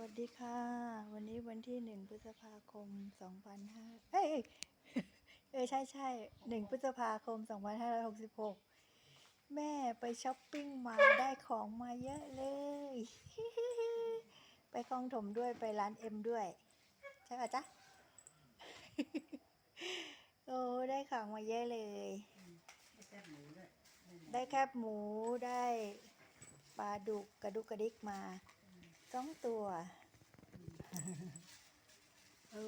วัสดีค่ะ วันนี้วันที่หนึ่งพฤษภาคมสองพันห้าเอ้ยเออใช่ใช่หนึ่งพฤษภาคมสองพันห้าร้อยหกสิบหกแม่ไปช้อปปิ้งมาได้ของมาเยอะเลย ไปคลองถมด้วยไปร้านเอ็มด้วย ใช่ป่ะจ๊ะ โอ้ได้ของมาเยอะเลย ได้แคบหมูได้ปลาดุกกระดุกกระดิกมา องตัวโอ้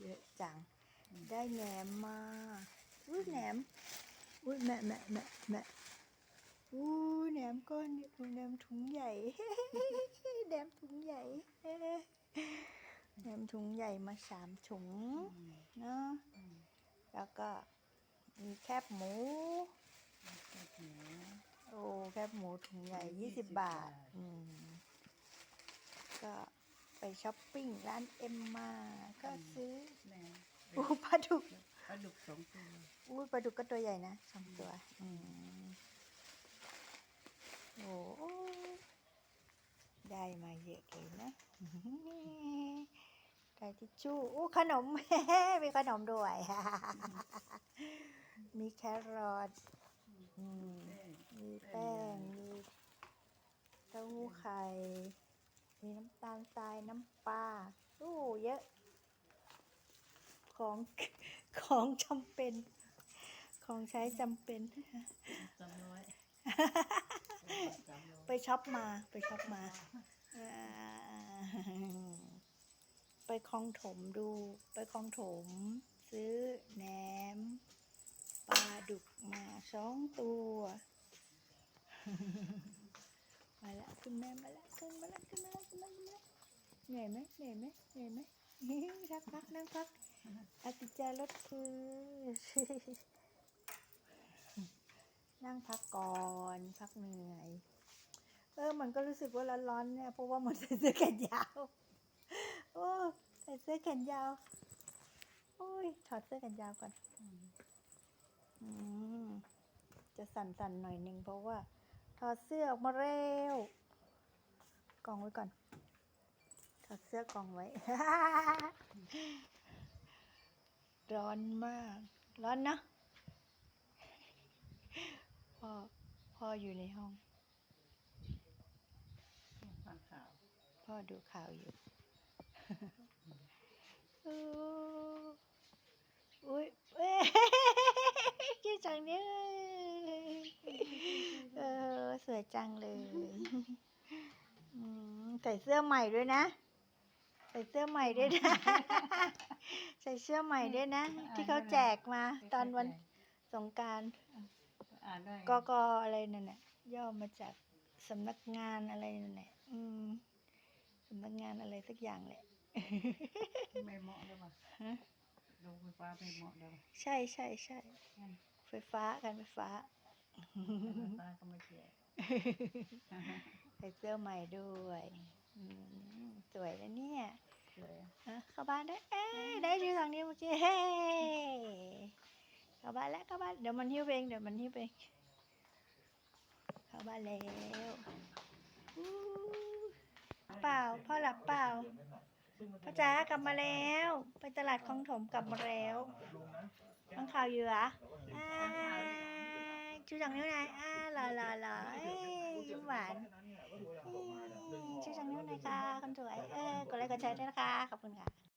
เยอะจัง ได้แหนมมาอุ้ยแหนมอุ้ยแม่แม่แม่แม่อุ้ยแหนมก้อนนี่แหนมถุงใหญ่แหนมถุงใหญ่แหนมถุงใหญ่มาสามถุงเนาะแล้วก็มีแคบหมูแซ่บหมูโอ้แคบหมูถุงใหญ่ถุงยี่สิบ20บาทบาท อืม ก็ไปช้อปปิ้งร้านเอ็มมา ก็ซื้อแม่อู้ปลาดุกปลาดุกสองตัวอู้ปลาดุกก็ตัวใหญ่นะสองตัวอืมโอ้ได้มาเยอะเลยนะไก่ทิชชู่อู้ขนมมีขนมด้วย มีแครอทอืมแป้งมีแป้ง มีเต้าหู้ไข่ มีน้ำตาลทรายน้ำปลาโอ้เยอะ ของของจำเป็น ของใช้จำเป็นสามร้อยสามร้อย ไปช็อปมาไปช็อปมาอ่าไปคลองถมดู ไปคลองถม ซื้อแหนมปลาดุกมาสองตัว มาแล้วคุณแม่มาแล้วขึ้นมาแล้วขึ้นมาแล้วขึ้นมาแล้วขึ้นมาแล้วเหนื่อยไหมเหนื่อยไหมเหนื่อยไหมพักพักนั่งพักอาติจารถคือนั่งพักก่อนพักเหนื่อย เออมันก็รู้สึกว่าร้อนๆเนี่ยเพราะว่ามันใส่เสื้อแขนยาวโอ้ใส่เสื้อแขนยาวโอ้ยถอดเสื้อแขนยาวก่อนอืมจะสั่นๆหน่อยหนึ่งเพราะว่า ถอดเสื้อออกมาเร็ว กองไว้ก่อน ถอดเสื้อกองไว้ ร้อนมาก ร้อนเนอะพ่อพ่ออยู่ในห้อง ฟังข่าว พ่อดูข่าวอยู่ โอ้อุ้ยเอ้ยคิดจังเนี่ยเออ ส วยจังเลยอืมใส่เสื้อใหม่ด้วยนะ ใส่เสื้อใหม่ด้วยนะ ใส่เสื้อใหม่ด้วยนะ ที่เขาแจกมา ตอนวันสงกรารอ่านได้กกอะไรนั่นแหละย่อมาจากสำนักงานอะไรนั่นแหละอืมสำนักงานอะไรสักอย่างแหละไม่เหมาะแล้วป่ะฮะโรงไฟฟ้าไม่เหมาะแล้วป่ะใช่ใช่ใช่งั้นไฟฟ้าการไฟฟ้า ไฟฟ้าก็ไม่แจกใส่เสื้อใหม่ด้วยอืมสวยแล้วเนี่ยเลยฮะเข้าบ้านได้เอ้ยได้ชื่อทางนี้เมื่อกี้เฮ้เข้าบ้านแล้วเข้าบ้านเดี๋ยวมันหิ้วเองเดี๋ยวมันหิ้วเองเข้าบ้านแล้วอู้เปล่าพ่อหลับเปล่าพ่อจ๋ากลับมาแล้ว ไปตลาดคลองถมกลับมาแล้วฟังข่าวอยู่เห รออ่าชูจังนิ้วไหนอยอ่าหล่อหล่อหล่อเอ้ยยิ้มหวานเอ้ยชูจังนิ้วไหนอยค่ะคนสวยเออกดไลค์กดแชร์ด้วยนะคะขอบคุณค่ะ